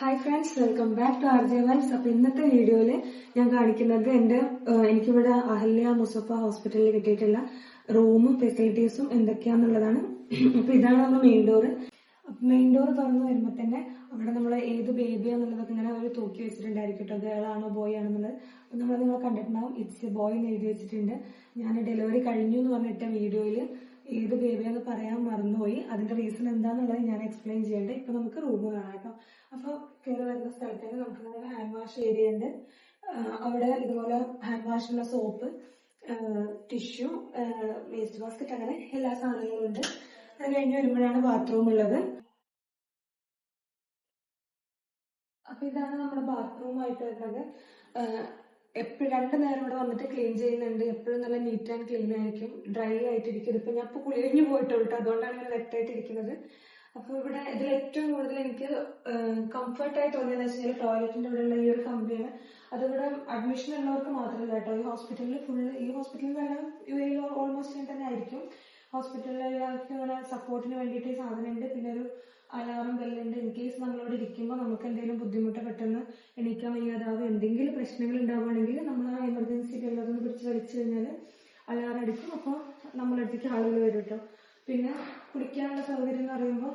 Hi friends welcome back to R J vibes അപ്പൊ ഇന്നത്തെ വീഡിയോയിൽ ഞാൻ കാണിക്കുന്നത് എന്റെ എനിക്കിവിടെ അഹല്യ മുസഫ ഹോസ്പിറ്റലിൽ കിട്ടിയിട്ടുള്ള റൂമും ഫെസിലിറ്റീസും എന്തൊക്കെയാന്നുള്ളതാണ്. അപ്പൊ ഇതാണ് നമ്മൾ മെയിൻ ഡോറ് മെയിൻ ഡോർ തുറന്നു വരുമ്പോൾ തന്നെ അവിടെ നമ്മൾ ഏത് ബേബിയാന്നുള്ളതൊക്കെ ഇങ്ങനെ അവർ തൂക്കി വെച്ചിട്ടുണ്ടായിരിക്കും കേട്ടോ. ഗേളാണോ ബോയ് ആണെന്നുള്ളത് അപ്പൊ നമ്മൾ നിങ്ങൾ കണ്ടിട്ടുണ്ടാവും. ഇറ്റ്സ് ബോയ് എന്ന് എഴുതി വെച്ചിട്ടുണ്ട്. ഞാൻ ഡെലിവറി കഴിഞ്ഞു എന്ന് പറഞ്ഞിട്ട വീഡിയോയിൽ ഏത് ബേബിയാന്ന് പറയാൻ മറന്നുപോയി. അതിന്റെ റീസൺ എന്താന്നുള്ളത് ഞാൻ എക്സ്പ്ലെയിൻ ചെയ്യണ്ടേ ഇപ്പൊ നമുക്ക് റൂം കാണാം കേട്ടോ. അപ്പൊ കയറി വരുന്ന സ്ഥലത്തേക്ക് നമുക്ക് ഹാൻഡ് വാഷ് ഏരിയ ഉണ്ട്. അവിടെ ഇതുപോലെ ഹാൻഡ് വാഷിനുള്ള സോപ്പ് ടിഷ്യൂ വേസ്റ്റ് ബാസ്ക്കറ്റ് അങ്ങനെ എല്ലാ സാധനങ്ങളും ഉണ്ട്. അത് കഴിഞ്ഞ് വരുമ്പോഴാണ് ബാത്റൂം ഉള്ളത്. അപ്പൊ ഇതാണ് നമ്മുടെ ബാത്റൂം ആയിട്ട് വരുന്നത്. എപ്പോഴും രണ്ടു നേരം ഇവിടെ വന്നിട്ട് ക്ലീൻ ചെയ്യുന്നുണ്ട്. എപ്പോഴും നല്ല നീറ്റ് ആൻഡ് ക്ലീൻ ആയിരിക്കും. ഡ്രൈ ആയിട്ടിരിക്കും ഇതിപ്പോ ഞാൻ ഇപ്പൊ കുളി കഴിഞ്ഞ് പോയിട്ടുള്ളൂ ട്ടോ. അതുകൊണ്ടാണ് ഇങ്ങനെ വെറ്റായിട്ട് ഇരിക്കുന്നത് അപ്പൊ ഇവിടെ ഇതിൽ ഏറ്റവും കൂടുതൽ എനിക്ക് കംഫർട്ടായി തോന്നിയെന്ന് വെച്ചാൽ ടോയ്ലറ്റിന്റെ ഇവിടെയുള്ള ഈ ഒരു കമ്പിയാണ്. അതിവിടെ അഡ്മിഷൻ ഉള്ളവർക്ക് മാത്രമല്ല കേട്ടോ. ഈ ഹോസ്പിറ്റലിൽ ഫുള്ള് ഈ ഹോസ്പിറ്റലിലെല്ലാം യു എയിൽ ഓൾമോസ്റ്റ് തന്നെ ആയിരിക്കും. ഹോസ്പിറ്റലിലെല്ലാവർക്കും ഇങ്ങനെ സപ്പോർട്ടിന് വേണ്ടിയിട്ട് ഈ സാധനം ഉണ്ട് പിന്നെ ഒരു അലാറം ബെല്ലുണ്ട് ഇൻ കേസ് നമ്മളോട് ഇരിക്കുമ്പോൾ നമുക്ക് എന്തെങ്കിലും ബുദ്ധിമുട്ട് പെട്ടെന്ന് എണീക്കാൻ വയ്യാതാവും എന്തെങ്കിലും പ്രശ്നങ്ങൾ ഉണ്ടാവുകയാണെങ്കിൽ നമ്മൾ ആ എമർജൻസി ബെല്ലതൊന്ന് പിടിച്ച് വലിച്ചു കഴിഞ്ഞാൽ അലാറം അടിക്കും അപ്പോൾ നമ്മളടുത്തേക്ക് ആളുകൾ വരും കേട്ടോ. പിന്നെ കുളിക്കാനുള്ള സൗകര്യം എന്ന് പറയുമ്പോൾ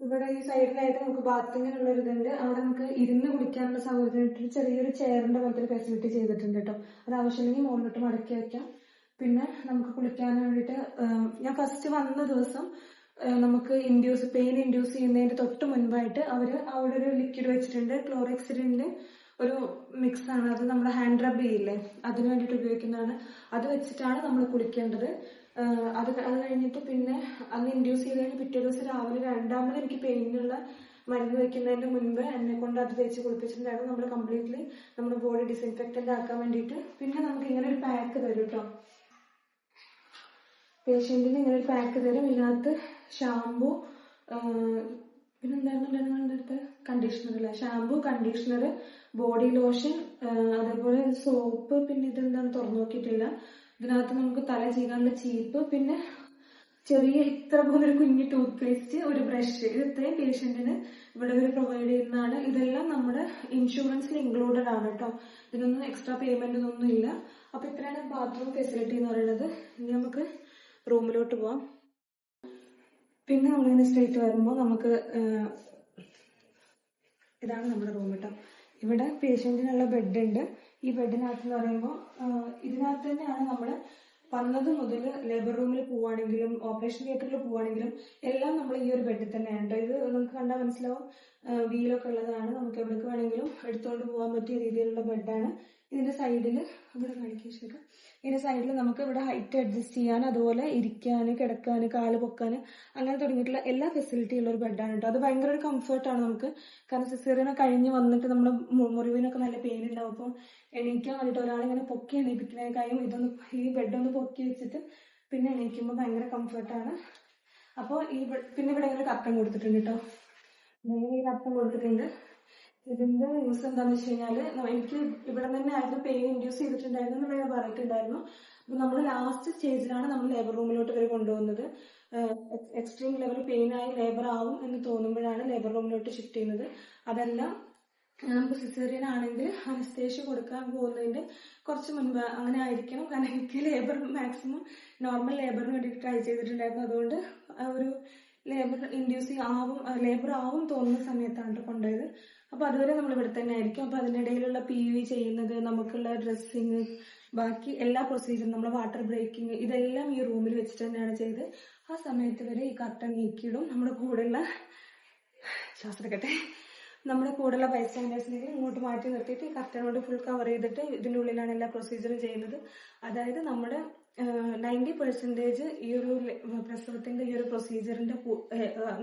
ഇവിടെ ഈ സൈഡിലായിട്ട് നമുക്ക് ബാത്റൂമിനുള്ള ഒരു ഇതുണ്ട്. അവിടെ നമുക്ക് ഇരുന്ന് കുടിക്കാനുള്ള സൗകര്യത്തിന് ചെറിയൊരു ചെയറിന്റെ പോലത്തെ ഫെസിലിറ്റി ചെയ്തിട്ടുണ്ട് കേട്ടോ. അത് ആവശ്യമില്ലെങ്കിൽ മുകളിലോട്ട് മടക്കി വയ്ക്കാം. പിന്നെ നമുക്ക് കുളിക്കാൻ വേണ്ടിയിട്ട് ഞാൻ ഫസ്റ്റ് വന്ന ദിവസം നമുക്ക് ഇൻഡ്യൂസ് പെയിൻ ഇൻഡ്യൂസ് ചെയ്യുന്നതിന്റെ തൊട്ട് മുൻപായിട്ട് അവർ അവിടെ ഒരു ലിക്വിഡ് വെച്ചിട്ടുണ്ട് ക്ലോറെക്സിഡിന്റെ ഒരു മിക്സ് ആണ്. അത് നമ്മുടെ ഹാൻഡ് റബ് ചെയ്യില്ലേ? അതിന് വേണ്ടിയിട്ട് ഉപയോഗിക്കുന്നതാണ്. അത് വെച്ചിട്ടാണ് നമ്മൾ കുളിക്കേണ്ടത്. അത് അത് കഴിഞ്ഞിട്ട് പിന്നെ അന്ന് ഇൻഡ്യൂസ് ചെയ്ത് കഴിഞ്ഞ് പിറ്റേ ദിവസം രാവിലെ രണ്ടാമത് എനിക്ക് പെയിനുള്ള മരുന്ന് വെക്കുന്നതിന് മുൻപ് എന്നെ കൊണ്ട് അത് തേച്ച് കുളിപ്പിച്ചിട്ടുണ്ടായിരുന്നു. നമ്മൾ കംപ്ലീറ്റ്ലി നമ്മുടെ ബോഡി ഡിസിൻഫെക്റ്റന്റ് ആക്കാൻ വേണ്ടിയിട്ട്. പിന്നെ നമുക്ക് ഇങ്ങനെ ഒരു പാക്ക് തരും കേട്ടോ പേഷ്യന്റിന് ഇങ്ങനെ ഒരു പാക്ക് തരും. ഇതിനകത്ത് ഷാമ്പു പിന്നെ എന്തായിരുന്നു അടുത്ത്? കണ്ടീഷണർ അല്ലെ ഷാമ്പു കണ്ടീഷണർ ബോഡി ലോഷൻ അതേപോലെ സോപ്പ് പിന്നെ ഇതെന്താണ് തുറന്നു നോക്കിയിട്ടില്ല. ഇതിനകത്ത് നമുക്ക് തല ചെയ്യാനുള്ള ചീപ്പ് പിന്നെ ചെറിയ ഇത്ര പോലെ ഒരു കുഞ്ഞു ടൂത്ത് പേസ്റ്റ് ഒരു ബ്രഷ് ഇത് ഇത്രയും പേഷ്യന്റിന് ഇവിടെ ഒരു പ്രൊവൈഡ് ചെയ്യുന്നതാണ്. ഇതെല്ലാം നമ്മുടെ ഇൻഷുറൻസിൽ ഇൻക്ലൂഡഡ് ആണ് കേട്ടോ. ഇതിനൊന്നും എക്സ്ട്രാ പേയ്മെന്റ് ഒന്നും ഇല്ല അപ്പൊ ഇത്രയാണ് ബാത്റൂം ഫെസിലിറ്റി എന്ന് പറയുന്നത്. ഇനി നമുക്ക് റൂമിലോട്ട് പോവാം. പിന്നെ നമ്മളിങ്ങനെ സ്ട്രേറ്റ് വരുമ്പോൾ നമുക്ക് ഇതാണ് നമ്മുടെ റൂം കേട്ടോ ഇവിടെ പേഷ്യന്റിനുള്ള ബെഡ് ഉണ്ട്. ഈ ബെഡിനകത്ത് എന്ന് പറയുമ്പോൾ ഇതിനകത്ത് തന്നെയാണ് നമ്മൾ വന്നത് മുതൽ ലേബർ റൂമിൽ പോവുകയാണെങ്കിലും ഓപ്പറേഷൻ തിയേറ്ററിൽ പോവുകയാണെങ്കിലും എല്ലാം നമ്മൾ ഈ ഒരു ബെഡിൽ തന്നെയാണ് ഇത് നമുക്ക് കണ്ടാൽ മനസ്സിലാവും. വീലൊക്കെ ഉള്ളതാണ്. നമുക്ക് എവിടേക്ക് വേണമെങ്കിലും എടുത്തുകൊണ്ട് പോകാൻ പറ്റിയ രീതിയിലുള്ള ബെഡാണ് ഇതിന്റെ സൈഡിൽ ഇവിടെ കാണിക്കാൻ ശരിക്കും ഇതിന്റെ സൈഡിൽ നമുക്ക് ഇവിടെ ഹൈറ്റ് അഡ്ജസ്റ്റ് ചെയ്യാൻ അതുപോലെ ഇരിക്കാൻ കിടക്കാൻ കാൽ പൊക്കാൻ അങ്ങനെ തുടങ്ങിയിട്ടുള്ള എല്ലാ ഫെസിലിറ്റി ഉള്ള ഒരു ബെഡാണ് കേട്ടോ അത് ഭയങ്കര ഒരു കംഫർട്ടാണ് നമുക്ക്. കാരണം സിസേറിയനെ കഴിഞ്ഞ് വന്നിട്ട് നമ്മുടെ മുറിവിനൊക്കെ നല്ല പെയിൻ ഉണ്ടാവും അപ്പോൾ എണീക്കാൻ വേണ്ടിയിട്ട് ഒരാളിങ്ങനെ പൊക്കി എണീപ്പിക്കുന്നതിനേക്കാളും ഇതൊന്ന് ഈ ബെഡ് ഒന്ന് പൊക്കി വെച്ചിട്ട് പിന്നെ എണീക്കുമ്പോൾ ഭയങ്കര കംഫർട്ടാണ് അപ്പോൾ ഈ പിന്നെ ഇവിടെ ഇങ്ങനെ കത്തം കൊടുത്തിട്ടുണ്ട് കേട്ടോ ഈ കർട്ടൻ കൊടുത്തിട്ടുണ്ട്. ഇതിന്റെ യൂസ് എന്താണെന്ന് വെച്ച് കഴിഞ്ഞാൽ എനിക്ക് ഇവിടെ തന്നെ ആയിരുന്നു പെയിൻ ഇൻഡ്യൂസ് ചെയ്തിട്ടുണ്ടായിരുന്നു എന്നുള്ള ഞാൻ പറഞ്ഞിട്ടുണ്ടായിരുന്നു. അപ്പൊ നമ്മൾ ലാസ്റ്റ് സ്റ്റേജിലാണ് നമ്മൾ ലേബർ റൂമിലോട്ട് ഇവർ കൊണ്ടുപോകുന്നത് എക്സ്ട്രീം ലെവൽ പെയിൻ ആയി ലേബർ ആവും എന്ന് തോന്നുമ്പോഴാണ് ലേബർ റൂമിലോട്ട് ഷിഫ്റ്റ് ചെയ്യുന്നത്. അതെല്ലാം നമുക്ക് സിസേറിയൻ ആണെങ്കിൽ അനസ്തേഷ്യ കൊടുക്കാൻ പോകുന്നതിന്റെ കുറച്ച് മുൻപ് അങ്ങനെ ആയിരിക്കണം. കാരണം എനിക്ക് ലേബർ മാക്സിമം നോർമൽ ലേബറിന് വേണ്ടിയിട്ട് ട്രൈ ചെയ്തിട്ടുണ്ടായിരുന്നു. അതുകൊണ്ട് ഒരു ലേബർ ഇൻഡ്യൂസ് ആവും ലേബർ ആവും തോന്നുന്ന സമയത്താണ് കൊണ്ടുപോയത്. അപ്പൊ അതുവരെ നമ്മൾ ഇവിടെ തന്നെ ആയിരിക്കും. അപ്പൊ അതിനിടയിലുള്ള പി വി ചെയ്യുന്നത് നമുക്കുള്ള ഡ്രസ്സിങ് ബാക്കി എല്ലാ പ്രൊസീജിയറും നമ്മൾ വാട്ടർ ബ്രേക്കിംഗ് ഇതെല്ലാം ഈ റൂമിൽ വെച്ചിട്ട് തന്നെയാണ് ചെയ്ത്. ആ സമയത്ത് വരെ ഈ കർട്ടൻ നീക്കിയിടും. നമ്മുടെ കൂടെയുള്ള ശ്വാസം എടുക്കട്ടെ. നമ്മുടെ കൂടെയുള്ള ബൈസ്റ്റാൻഡേഴ്സിനെ ഇങ്ങോട്ട് മാറ്റി നിർത്തിയിട്ട് ഈ കർട്ടൻ കൊണ്ട് ഫുൾ കവർ ചെയ്തിട്ട് ഇതിന്റെ ഉള്ളിലാണ് എല്ലാ പ്രൊസീജിയറും ചെയ്യുന്നത്. അതായത് നമ്മുടെ നയന്റി പെർസെന്റേജ് ഈ ഒരു പ്രസവത്തിന്റെ ഈ ഒരു പ്രൊസീജിയറിന്റെ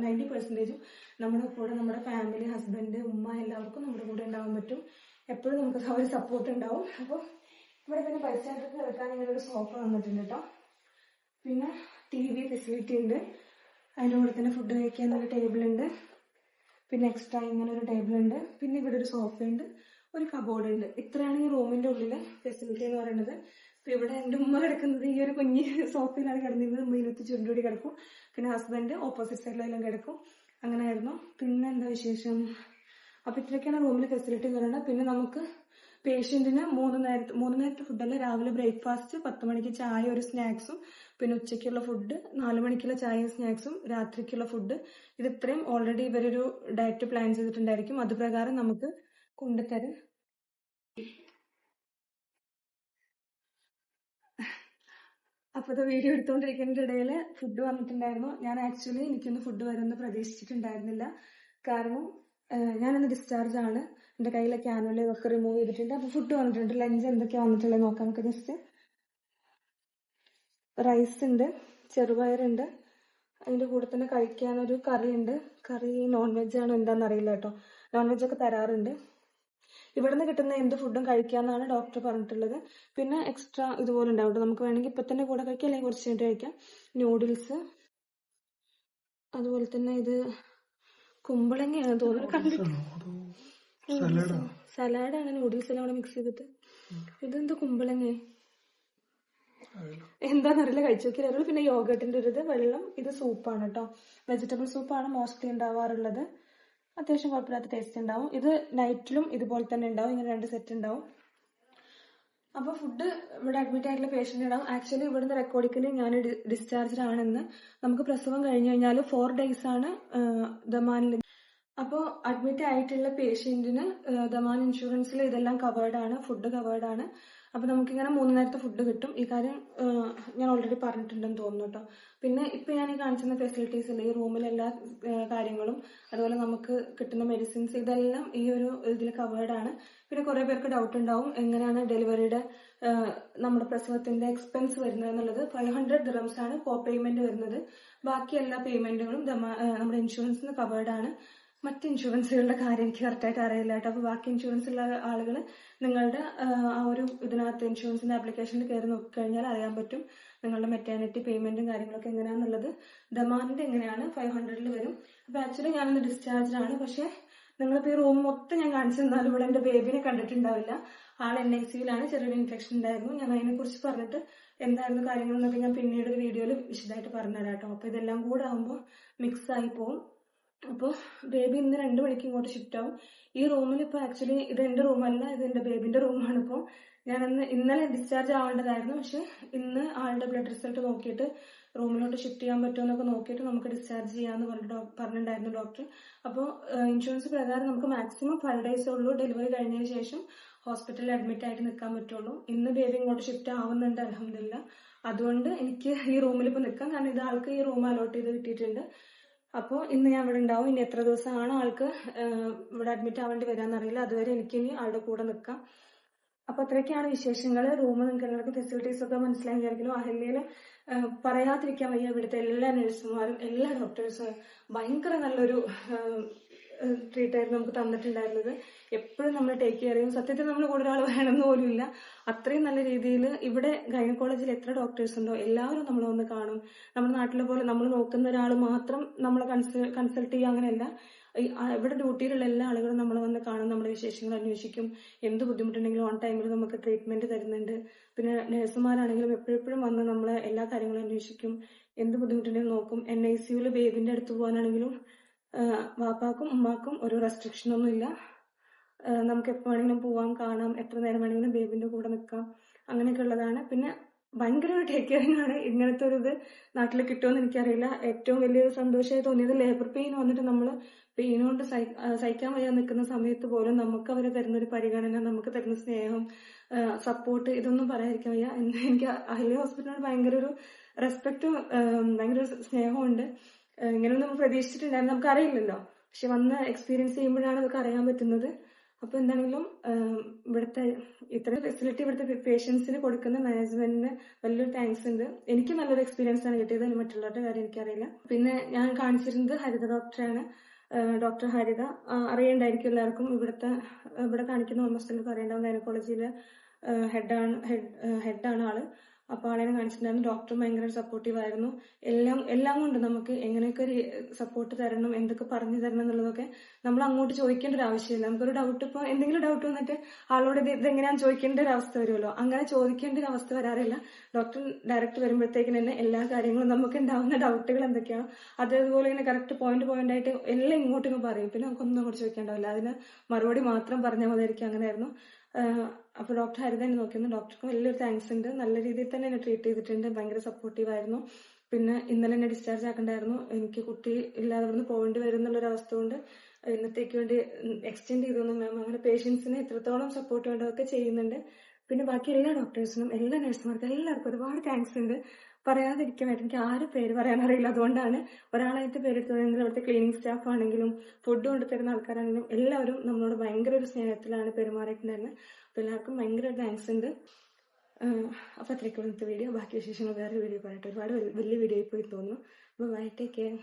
നയന്റി പെർസെന്റേജും നമ്മുടെ കൂടെ നമ്മുടെ ഫാമിലി ഹസ്ബൻഡ് ഉമ്മ എല്ലാവർക്കും നമ്മുടെ കൂടെ ഉണ്ടാവാൻ പറ്റും. എപ്പോഴും നമുക്ക് അവർ സപ്പോർട്ട് ഉണ്ടാവും. അപ്പോൾ ഇവിടെ പിന്നെ ബൈസ്റ്റാൻഡർക്ക് കിടക്കാൻ ഇങ്ങനെ ഒരു സോഫ വന്നിട്ടുണ്ട് കേട്ടോ പിന്നെ ടി വി ഫെസിലിറ്റി ഉണ്ട്. അതിന്റെ കൂടെ തന്നെ ഫുഡ് കഴിക്കാൻ ഒരു ടേബിൾ ഉണ്ട്. പിന്നെ എക്സ്ട്രാ ഇങ്ങനെ ഒരു ടേബിൾ ഉണ്ട്. പിന്നെ ഇവിടെ ഒരു സോഫ ഉണ്ട് ഒരു കബോർഡ് ഉണ്ട്. ഇത്രയാണ് ഈ റൂമിന്റെ ഉള്ളിലെ ഫെസിലിറ്റി എന്ന് പറയുന്നത്. അപ്പൊ ഇവിടെ എന്റെ ഉമ്മ കിടക്കുന്നത് ഈ ഒരു കുഞ്ഞ് സോഫയിലാണ് കിടന്നിരുന്നത്. ഉമ്മ ഇതിനകത്ത് ചുരുണ്ടുകൂടി കിടക്കും. പിന്നെ ഹസ്ബൻഡ് ഓപ്പോസിറ്റ് സൈഡിലെല്ലാം കിടക്കും. അങ്ങനെയായിരുന്നു. പിന്നെ എന്താ വിശേഷം? അപ്പൊ ഇത്രയൊക്കെയാണ് റൂമിൽ ഫെസിലിറ്റി പറയുന്നത്. പിന്നെ നമുക്ക് പേഷ്യന്റിന് മൂന്ന് നേരത്തെ മൂന്ന് നേരത്തെ ഫുഡല്ല രാവിലെ ബ്രേക്ക്ഫാസ്റ്റ് പത്ത് മണിക്ക് ചായ ഒരു സ്നാക്സും പിന്നെ ഉച്ചയ്ക്കുള്ള ഫുഡ് നാല് മണിക്കുള്ള ചായയും സ്നാക്സും രാത്രിക്കുള്ള ഫുഡ് ഇത് ഇത്രയും ഓൾറെഡി ഇവരൊരു ഡയറ്റ് പ്ലാൻ ചെയ്തിട്ടുണ്ടായിരിക്കും. അത് പ്രകാരം നമുക്ക് കൊണ്ടുതരും അപ്പൊ ഇത് വീഡിയോ എടുത്തുകൊണ്ടിരിക്കുന്നതിന്റെ ഇടയിൽ ഫുഡ് വന്നിട്ടുണ്ടായിരുന്നു. ഞാൻ ആക്ച്വലി എനിക്കൊന്ന് ഫുഡ് വരുമെന്ന് പ്രതീക്ഷിച്ചിട്ടുണ്ടായിരുന്നില്ല. കാരണം ഞാനൊന്ന് ഡിസ്ചാർജ് ആണ്. എന്റെ കയ്യിലെ ക്യാനുവൽ ഒക്കെ റിമൂവ് ചെയ്തിട്ടുണ്ട്. അപ്പൊ ഫുഡ് വന്നിട്ടുണ്ട്. ലഞ്ച് എന്തൊക്കെയാ വന്നിട്ടുള്ളത് നോക്കാം. നമുക്ക് ജസ്റ്റ് റൈസ് ഉണ്ട് ചെറുപയറുണ്ട്. അതിന്റെ കൂടെ തന്നെ കഴിക്കാനൊരു കറി ഉണ്ട് കറി നോൺ വെജ് ആണോ എന്താണെന്ന് അറിയില്ല കേട്ടോ. നോൺ വെജ് ഒക്കെ തരാറുണ്ട്. ഇവിടുന്ന് കിട്ടുന്ന എന്ത് ഫുഡും കഴിക്കാന്നാണ് ഡോക്ടർ പറഞ്ഞിട്ടുള്ളത്. പിന്നെ എക്സ്ട്രാ ഇതുപോലെ ഉണ്ടാവും നമുക്ക് വേണമെങ്കിൽ ഇപ്പൊ തന്നെ കൂടെ കഴിക്കാം അല്ലെങ്കിൽ കുറച്ച് കഴിഞ്ഞിട്ട് കഴിക്കാം. നൂഡിൽസ്. അതുപോലെ തന്നെ ഇത് കുമ്പളങ്ങയാണ് തോന്നുന്നു കണ്ടിട്ട്. സലാഡാണ്? നൂഡിൽസ് എല്ലാം കൂടെ മിക്സ് ചെയ്തിട്ട്. ഇതെന്ത് കുമ്പളങ്ങ? എന്താന്നറിയില്ല കഴിച്ചു നോക്കിയാൽ പിന്നെ യോഗട്ടിന്റെ ഒരു ഇത് വെള്ളം ഇത് സൂപ്പാണ് കേട്ടോ വെജിറ്റബിൾ സൂപ്പാണ് മോസ്റ്റ്ലി ഉണ്ടാവാറുള്ളത്. അത്യാവശ്യം കുഴപ്പമില്ലാത്ത ടേസ്റ്റ് ഉണ്ടാവും. ഇത് നൈറ്റിലും ഇതുപോലെ തന്നെ ഉണ്ടാവും. ഇങ്ങനെ രണ്ട് സെറ്റ് ഉണ്ടാവും. അപ്പൊ ഫുഡ് ഇവിടെ അഡ്മിറ്റ് ആയിട്ടുള്ള പേഷ്യന്റ് ഉണ്ടാവും. ആക്ച്വലി ഇവിടുന്ന് റെക്കോർഡിക്കൽ ഞാൻ ഡിസ്ചാർജ് ആണെന്ന് നമുക്ക് പ്രസവം കഴിഞ്ഞു കഴിഞ്ഞാൽ ഫോർ ഡേയ്സ് ആണ് ദമാനിൽ അപ്പോൾ അഡ്മിറ്റ് ആയിട്ടുള്ള പേഷ്യന്റിന് ദമാൻ ഇൻഷുറൻസിൽ ഇതെല്ലാം കവേർഡ് ആണ്. ഫുഡ് കവേർഡ് ആണ്. അപ്പൊ നമുക്കിങ്ങനെ മൂന്ന് നേരത്തെ ഫുഡ് കിട്ടും. ഈ കാര്യം ഞാൻ ഓൾറെഡി പറഞ്ഞിട്ടുണ്ടെന്ന് തോന്നുന്നു കേട്ടോ. പിന്നെ ഇപ്പൊ ഞാൻ ഈ കാണിച്ചിരുന്ന ഫെസിലിറ്റീസ് ഈ റൂമിലെ എല്ലാ കാര്യങ്ങളും അതുപോലെ നമുക്ക് കിട്ടുന്ന മെഡിസിൻസ് ഇതെല്ലാം ഈ ഒരു ഇതിൽ കവേർഡ് ആണ്. പിന്നെ കുറെ പേർക്ക് ഡൗട്ട് ഉണ്ടാവും എങ്ങനെയാണ് ഡെലിവറിയുടെ നമ്മുടെ പ്രസവത്തിന്റെ എക്സ്പെൻസ് വരുന്നത് എന്നുള്ളത്. ഫൈവ് ഹൺഡ്രഡ് ദിറംസ് ആണ് കോ പേയ്മെന്റ് വരുന്നത്. ബാക്കി എല്ലാ പേയ്മെന്റുകളും നമ്മുടെ ഇൻഷുറൻസിന് കവേർഡ് ആണ്. മറ്റ് ഇൻഷുറൻസുകളുടെ കാര്യം എനിക്ക് കറക്റ്റായിട്ട് അറിയില്ല കേട്ടോ. അപ്പൊ ബാക്കി ഇൻഷുറൻസ് ഉള്ള ആളുകൾ നിങ്ങളുടെ ആ ഒരു ഇതിനകത്ത് ഇൻഷുറൻസിന്റെ ആപ്ലിക്കേഷനിൽ കയറി നോക്കിക്കഴിഞ്ഞാൽ അറിയാൻ പറ്റും നിങ്ങളുടെ മെറ്റേണിറ്റി പേയ്മെന്റും കാര്യങ്ങളൊക്കെ എങ്ങനെയാണെന്നുള്ളത് ഡെമാൻഡ് എങ്ങനെയാണ്? ഫൈവ് ഹൺഡ്രഡിൽ വരും. അപ്പൊ ആക്ച്വലി ഞാനൊന്ന് ഡിസ്ചാർജ് ആണ് പക്ഷെ നിങ്ങളിപ്പോ ഈ റൂം മൊത്തം ഞാൻ കാണിച്ചു തന്നാലും ഇവിടെ എന്റെ ബേബിനെ കണ്ടിട്ടുണ്ടാവില്ല. ആൾ എൻ ഐ സിയിലാണ് ചെറിയൊരു ഇൻഫെക്ഷൻ ഉണ്ടായിരുന്നു. ഞാൻ അതിനെ കുറിച്ച് പറഞ്ഞിട്ട് എന്തായിരുന്നു കാര്യങ്ങൾ എന്നൊക്കെ ഞാൻ പിന്നീട് ഒരു വീഡിയോയിൽ വിശദമായിട്ട് പറഞ്ഞുതരാം കേട്ടോ. അപ്പൊ ഇതെല്ലാം കൂടെ ആകുമ്പോൾ മിക്സ് ആയി പോകും അപ്പോൾ ബേബി ഇന്ന് രണ്ട് മണിക്ക് ഇങ്ങോട്ട് ഷിഫ്റ്റ് ആവും. ഈ റൂമിൽ ഇപ്പോൾ ആക്ച്വലി ഇത് എന്റെ റൂമല്ല ഇത് എന്റെ ബേബിന്റെ റൂമാണ് ഇപ്പോൾ ഞാൻ അന്ന് ഇന്നലെ ഡിസ്ചാർജ് ആവേണ്ടതായിരുന്നു പക്ഷെ ഇന്ന് ആളുടെ ബ്ലഡ് റിസൾട്ട് നോക്കിയിട്ട് റൂമിലോട്ട് ഷിഫ്റ്റ് ചെയ്യാൻ പറ്റുമോ എന്നൊക്കെ നോക്കിയിട്ട് നമുക്ക് ഡിസ്ചാർജ് ചെയ്യാമെന്ന് പറഞ്ഞിട്ട് പറഞ്ഞിട്ടുണ്ടായിരുന്നു ഡോക്ടർ അപ്പോൾ ഇൻഷുറൻസ് പ്രകാരം നമുക്ക് മാക്സിമം ഫൈവ് ഡേയ്സ് ഉള്ളൂ. ഡെലിവറി കഴിഞ്ഞതിന് ശേഷം ഹോസ്പിറ്റലിൽ അഡ്മിറ്റ് ആയിട്ട് നിൽക്കാൻ പറ്റുള്ളൂ. ഇന്ന് ബേബി ഇങ്ങോട്ട് ഷിഫ്റ്റ് ആവുന്നുണ്ട് അലഹമില്ല അതുകൊണ്ട് എനിക്ക് ഈ റൂമിൽ ഇപ്പോൾ നിൽക്കാം കാരണം ഇത് ആൾക്ക് ഈ റൂം അലോട്ട് ചെയ്ത് കിട്ടിയിട്ടുണ്ട്. അപ്പോൾ ഇന്ന് ഞാൻ ഇവിടെ ഉണ്ടാവും. ഇനി എത്ര ദിവസമാണ് ആൾക്ക് ഇവിടെ അഡ്മിറ്റ് ആവേണ്ടി വരാമെന്നറിയില്ല അതുവരെ എനിക്കിനി ആളുടെ കൂടെ നിൽക്കാം അപ്പൊ അത്രയൊക്കെയാണ് വിശേഷങ്ങൾ. റൂം നിങ്ങൾക്ക് എല്ലാവർക്കും ഫെസിലിറ്റീസ് ഒക്കെ മനസ്സിലായി വിചാരിക്കുന്നു. അഹല്യയിൽ പറയാതിരിക്കാൻ വയ്യ ഇവിടുത്തെ എല്ലാ നഴ്സുമാരും എല്ലാ ഡോക്ടേഴ്സും ഭയങ്കര നല്ലൊരു ട്രീറ്റ് ആയിരുന്നു നമുക്ക് തന്നിട്ടുണ്ടായിരുന്നത്. എപ്പോഴും നമ്മൾ ടേക്ക് കെയർ ചെയ്യും. സത്യത്തിൽ നമ്മൾ കൂടെ ഒരാൾ വേണമെന്ന് പോലും ഇല്ല. അത്രയും നല്ല രീതിയിൽ ഇവിടെ ഗൈനക്കോളജിൽ എത്ര ഡോക്ടേഴ്സ് ഉണ്ടോ എല്ലാവരും നമ്മളെ വന്ന് കാണും. നമ്മുടെ നാട്ടിലെ പോലെ നമ്മൾ നോക്കുന്ന ഒരാൾ മാത്രം നമ്മളെ കൺസൾട്ട് ചെയ്യുക അങ്ങനെയല്ല. ഇവിടെ ഡ്യൂട്ടിയിലുള്ള എല്ലാ ആളുകളും നമ്മളെ വന്ന് കാണും നമ്മുടെ വിശേഷങ്ങൾ അന്വേഷിക്കും. എന്ത് ബുദ്ധിമുട്ടുണ്ടെങ്കിലും ഓൺ ടൈമിൽ നമുക്ക് ട്രീറ്റ്മെന്റ് തരുന്നുണ്ട്. പിന്നെ നഴ്സുമാരാണെങ്കിലും എപ്പോഴെപ്പോഴും വന്ന് നമ്മളെ എല്ലാ കാര്യങ്ങളും അന്വേഷിക്കും. എന്ത് ബുദ്ധിമുട്ടുണ്ടെങ്കിലും നോക്കും. എൻ ഐ സിയുൽ ബേബിന്റെ അടുത്ത് പോകാനാണെങ്കിലും വാപ്പാക്കും ഉമ്മാക്കും ഒരു റെസ്ട്രിക്ഷൻ ഒന്നും ഇല്ല. ആഹ് നമുക്ക് എപ്പോൾ വേണമെങ്കിലും പോവാം കാണാം എത്ര നേരം വേണമെങ്കിലും ബേബിന്റെ കൂടെ നിൽക്കാം. അങ്ങനെയൊക്കെ ഉള്ളതാണ്. പിന്നെ ഭയങ്കര ഒരു ടേക്ക് കെയറിംഗ് ആണ് ഇങ്ങനത്തെ ഒരു ഇത് നാട്ടിൽ കിട്ടുമെന്ന് എനിക്കറിയില്ല. ഏറ്റവും വലിയ സന്തോഷമായി തോന്നിയത് ലേബർ പെയിൻ വന്നിട്ട് നമ്മൾ പെയിൻ കൊണ്ട് സഹി- സഹിക്കാൻ വയ്യാതെ നിൽക്കുന്ന സമയത്ത് പോലും നമുക്ക് അവർ തരുന്ന ഒരു പരിഗണന നമുക്ക് തരുന്ന സ്നേഹം സപ്പോർട്ട് ഇതൊന്നും പറയാതിരിക്കാൻ വയ്യ. എനിക്ക് അഹല്യ ഹോസ്പിറ്റലിനോട് ഭയങ്കര ഒരു റെസ്പെക്റ്റും ഭയങ്കര സ്നേഹമുണ്ട് ഇങ്ങനെയൊന്നും പ്രതീക്ഷിച്ചിട്ടുണ്ടായിരുന്നു നമുക്ക് അറിയില്ലല്ലോ പക്ഷെ വന്ന് എക്സ്പീരിയൻസ് ചെയ്യുമ്പോഴാണ് നമുക്ക് അറിയാൻ പറ്റുന്നത്. അപ്പൊ എന്താണെങ്കിലും ഇവിടുത്തെ ഇത്ര ഫെസിലിറ്റി ഇവിടുത്തെ പേഷ്യൻസിന് കൊടുക്കുന്ന മാനേജ്മെന്റിന് വലിയൊരു താങ്ക്സ് ഉണ്ട്. എനിക്ക് നല്ലൊരു എക്സ്പീരിയൻസ് ആണ് കിട്ടിയത്. മറ്റുള്ളവരുടെ കാര്യം എനിക്കറിയില്ല. പിന്നെ ഞാൻ കാണിച്ചിരുന്നത് ഹരിത ഡോക്ടറാണ് ഡോക്ടർ ഹരിത. അറിയണ്ടായിരിക്കും എല്ലാവർക്കും. ഇവിടുത്തെ ഇവിടെ കാണിക്കുന്ന ഓൾമോസ്റ്റ് എല്ലാവർക്കും അറിയണ്ടാവും ഗൈനക്കോളജിയിലെ ഹെഡാണ് ഹെഡാണ് ആൾ. അപ്പോൾ ആളെ കാണിച്ചിട്ടുണ്ടായിരുന്നു. ഡോക്ടർ ഭയങ്കര സപ്പോർട്ടീവ് ആയിരുന്നു. എല്ലാം എല്ലാം കൊണ്ട് നമുക്ക് എങ്ങനെയൊക്കെ ഒരു സപ്പോർട്ട് തരണം എന്തൊക്കെ പറഞ്ഞു തരണം എന്നുള്ളതൊക്കെ നമ്മൾ അങ്ങോട്ട് ചോദിക്കേണ്ട ഒരു ആവശ്യമില്ല. നമുക്കൊരു ഡൗട്ട് ഇപ്പോൾ എന്തെങ്കിലും ഡൗട്ട് വന്നിട്ട് ആളോട് ഇത് ഇതെങ്ങനെയാണ് ചോദിക്കേണ്ട ഒരു അവസ്ഥ വരുമല്ലോ. അങ്ങനെ ചോദിക്കേണ്ട ഒരു അവസ്ഥ വരാറില്ല. ഡോക്ടർ ഡയറക്റ്റ് വരുമ്പോഴത്തേക്കിന് തന്നെ എല്ലാ കാര്യങ്ങളും നമുക്ക് ഉണ്ടാവുന്ന ഡൗട്ടുകൾ എന്തൊക്കെയാണോ അതേപോലെ ഇങ്ങനെ കറക്റ്റ് പോയിന്റ് പോയിന്റ് ആയിട്ട് എല്ലാം ഇങ്ങോട്ടും പറയും. പിന്നെ നമുക്കൊന്നും അങ്ങോട്ട് ചോദിക്കേണ്ടാവില്ല അതിന് മറുപടി മാത്രം പറഞ്ഞാൽ മതിയായിരിക്കും അങ്ങനെയായിരുന്നു. അപ്പോൾ ഡോക്ടർ ഹരിത എന്നെ നോക്കിയിരുന്നു ഡോക്ടർക്ക് വലിയൊരു താങ്ക്സ് ഉണ്ട്. നല്ല രീതിയിൽ തന്നെ എന്നെ ട്രീറ്റ് ചെയ്തിട്ടുണ്ട്. ഭയങ്കര സപ്പോർട്ടീവ് ആയിരുന്നു. പിന്നെ ഇന്നലെ എന്നെ ഡിസ്ചാർജ് ആക്കണ്ടായിരുന്നു. എനിക്ക് കുട്ടി ഇല്ലാതെ ഇവിടുന്ന് പോകേണ്ടി വരും എന്നുള്ളൊരു അവസ്ഥ കൊണ്ട് ഇന്നത്തേക്ക് വേണ്ടി എക്സ്റ്റെൻഡ് ചെയ്തു മാം അങ്ങനെ പേഷ്യൻസിനെ എത്രത്തോളം സപ്പോർട്ട് വേണ്ടതൊക്കെ ചെയ്യുന്നുണ്ട്. പിന്നെ ബാക്കി എല്ലാ ഡോക്ടേഴ്സിനും എല്ലാ നഴ്സുമാർക്കും എല്ലാവർക്കും ഒരുപാട് താങ്ക്സ് ഉണ്ട്. പറയാതിരിക്കാൻ പറ്റും എനിക്ക് ആരും പേര് പറയാൻ അറിയില്ല. അതുകൊണ്ടാണ് ഒരാളായിട്ട് പേരെടുത്തതെങ്കിൽ അവിടുത്തെ ക്ലീനിങ് സ്റ്റാഫ് ആണെങ്കിലും ഫുഡ് കൊണ്ടുതരുന്ന ആൾക്കാരാണെങ്കിലും എല്ലാവരും നമ്മളോട് ഭയങ്കര ഒരു സ്നേഹത്തിലാണ് പെരുമാറിയിട്ടുണ്ടായിരുന്നത് അപ്പോൾ എല്ലാവർക്കും ഭയങ്കര താങ്ക്സ് ഉണ്ട്. അപ്പോൾ അത്രയ്ക്കുള്ള വീഡിയോ ബാക്കി വിശേഷങ്ങൾ വേറെ വീഡിയോ പറയട്ടെ ഒരുപാട് വലിയ വീഡിയോ പോയി തോന്നുന്നു. അപ്പോൾ ബൈ ടേക്ക് കെയർ